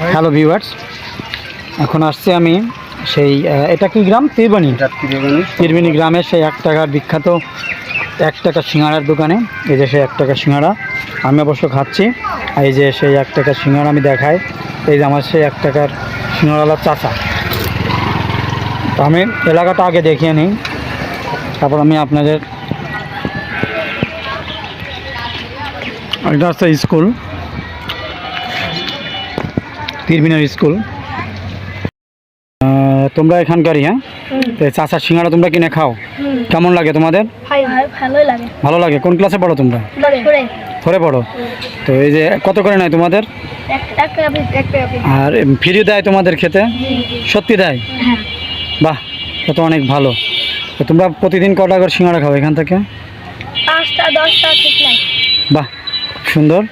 Hello viewers এখন আসছি আমি সেই এটা কি গ্রাম? তীরবাণী। তীরবাণী। গ্রামের সেই এক টাকার বিখ্যাত এক টাকা সিঙ্গাড়ার দোকানে। এই যে সেই এক টাকা সিঙ্গাড়া আমি অবশ্য খাচ্ছি। এই যে সেই এক টাকার সিঙ্গাড়া আমি দেখাই। এই যে আমার সেই এক টাকার সিঙ্গাড়ালার চাচা। তো আমি এলাকাটা আগে দেখিয়ে নিই। তারপর আমি আপনাদের এটা হচ্ছে স্কুল। তিরমিনার স্কুল। তোমরা এখানকারই হ্যাঁ? তো চাচার সিঙ্গাড়া তোমরা কিনে খাও। কেমন লাগে তোমাদের? ভালো লাগে? কোন ক্লাসে পড়ো তোমরা? ফোরে পড়ো। তো এই যে কত করে নেয় তোমাদের? আর ফ্রি দেয় তোমাদের খেতে? সত্যি দেয়? হ্যাঁ। বাহ তো অনেক ভালো। তো তোমরা প্রতিদিন কটা করে সিঙ্গাড়া খাও এখান থেকে? বাহ সুন্দর।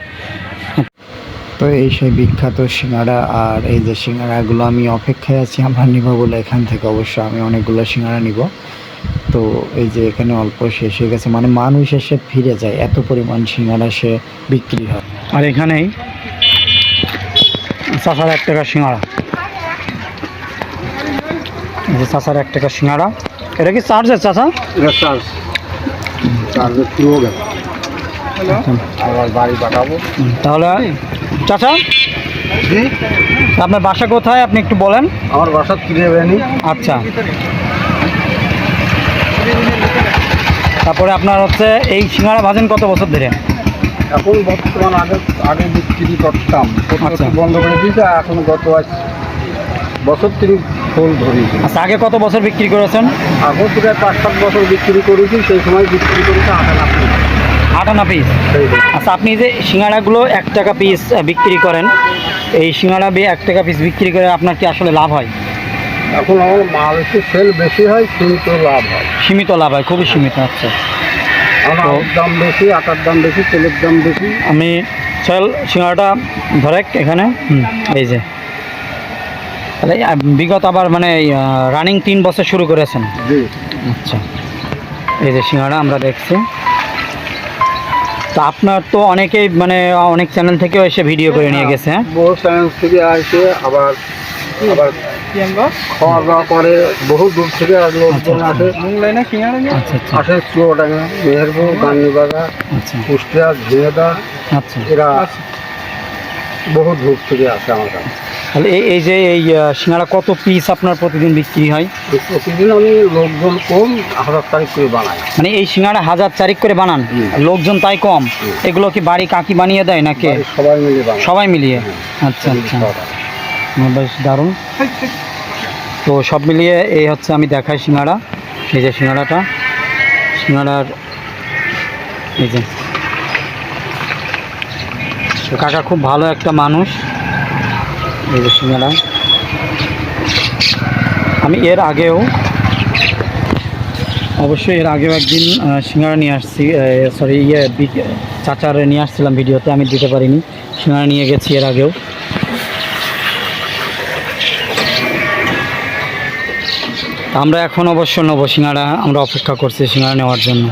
তো এই সেই বিখ্যাত সিঙ্গাড়া আর এই যে সিঙ্গাড়াগুলো আমি অপেক্ষায় আছি আমরা নিব বলে এখান থেকে। অবশ্য আমি অনেকগুলো সিঙ্গাড়া নিব। তো এই যে এখানে অল্প শেষ হয়ে গেছে। মানে মানুষ এসে ফিরে যায় এত পরিমাণ সিঙ্গাড়া সে বিক্রি হয়। আর এখানেই চাষার এক টাকা সিঙ্গাড়া এই যে চাষার এক টাকা সিঙ্গাড়া এটা কি চার্জের চাষা আমার বাড়ি পাঠাবো। তাহলে চাচা? আপনার বাসা কোথায়? আপনি একটু বলেন। আমার বাসা ত্রিবেণী। আচ্ছা। তারপরে আপনার হচ্ছে এই সিঙ্গাড়া ভাজেন কত বছর ধরে? এখন বর্তমান আগে আগে বিক্রি করতাম। আচ্ছা। বন্ধ করে দিয়েছে এখন গত বছর তিরিশ ফুল ধরিয়েছি আচ্ছা আগে কত বছর বিক্রি করেছেন? এখন প্রায় পাঁচ সাত বছর বিক্রি করেছি সেই সময় বিক্রি করেছে আটানা ফুল আটানা পিস আচ্ছা আপনি যে সিঙ্গাড়াগুলো এক টাকা পিস বিক্রি করেন এই সিঙ্গাড়া দিয়ে এক টাকা পিস বিক্রি করে আপনার কি আসলে লাভ হয়? এখন আমার মাল একটু সেল বেশি হয় সীমিত লাভ হয়। সীমিত লাভ হয় খুবই সীমিত আচ্ছা। দাম বেশি আটার দাম বেশি তেলের দাম বেশি। আমি চল সিঙ্গাড়াটা ধরেক এখানে। এই যে। তাহলে বিগত আবার মানে রানিং তিন বছর শুরু করেছেন। আচ্ছা। এই যে সিঙ্গাড়া আমরা দেখছি। তো আপনার তো অনেকেই মানে অনেক চ্যানেল থেকেও এসে ভিডিও করে নিয়ে গেছে। হ্যাঁ বহু চ্যানেল থেকে আসে আবার আবার খাওয়া দাওয়া করে বহু দূর থেকে আর লোকজন আসে। আচ্ছা আচ্ছা। আসে চুয়াডাঙ্গা মেহেরপুর গান্ধীবাজার আচ্ছা। কুষ্টিয়া ঝিনেদা আচ্ছা। এরা বহু দূর থেকে আসে আমার কাছে। তাহলে এই এই যে এই আহ, সিঙ্গাড়া কত পিস আপনার প্রতিদিন বিক্রি হয়? প্রতিদিন আমি লোকজন কম হাজার তারিখ করে বানাই। মানে এই সিঙ্গাড়া হাজার চারিক করে বানান? লোকজন তাই কম? এগুলো কি বাড়ি কাকি বানিয়ে দেয় নাকি? সবাই মিলে বানাই সবাই মিলিয়ে? আচ্ছা আচ্ছা। বেশ দারুণ। তো সব মিলিয়ে এই হচ্ছে আমি দেখাই সিঙ্গাড়া এই যে সিঙ্গাড়াটা সিঙ্গাড়ার এই যে তো কাকা খুব ভালো একটা মানুষ। এই যে সিঙ্গাড়া আমি এর আগেও অবশ্যই এর আগেও একদিন আহ, সিঙ্গাড়া নিয়ে আসছি সরি ইয়ে চাচার নিয়ে আসছিলাম ভিডিওতে আমি দিতে পারিনি। সিঙ্গারা নিয়ে গেছি এর আগেও। আমরা এখন অবশ্য নেব সিঙ্গাড়া আমরা অপেক্ষা করছি সিঙ্গাড়া নেওয়ার জন্য।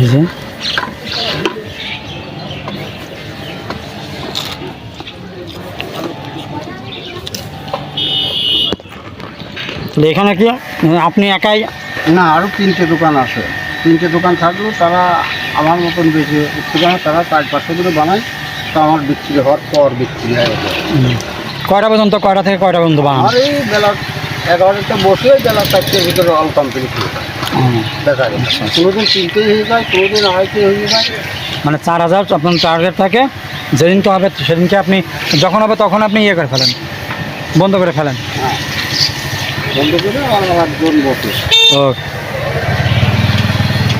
এই যে। তাহলে এখানে কি আপনি একাই? না আরও তিনটে দোকান আছে। তিনটে দোকান থাকলেও তারা আমার মতন বেশি উত্তেজনা তারা চার পাঁচশো করে বানায় তো আমার বিক্রি হওয়ার পর বিক্রি হয়ে। কয়টা পর্যন্ত? কয়টা থেকে কয়টা পর্যন্ত বানান? আর এই বেলা এগারোটা বসে বেলা চারটের ভিতরে অল কমপ্লিট হয়ে যায়। দেখা যায়। কোনোদিন তিনটে হয়ে যায় কোনোদিন আড়াইটে হয়ে যায়। মানে চার হাজার আপনার টার্গেট থাকে। যেদিনকে হবে সেদিনকে আপনি যখন হবে তখন আপনি ইয়ে করে ফেলেন। বন্ধ করে ফেলেন। আমার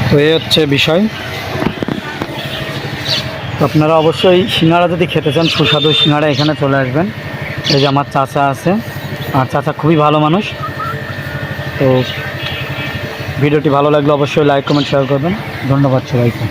তো এই হচ্ছে বিষয়। আপনারা অবশ্যই সিঙ্গাড়া যদি খেতে চান, সুস্বাদু সিঙ্গাড়া এখানে চলে আসবেন। এই যে আমার চাচা আছে, আর চাচা খুবই ভালো মানুষ। তো ভিডিওটি ভালো লাগলে অবশ্যই লাইক কমেন্ট শেয়ার করবেন। ধন্যবাদ সবাইকে।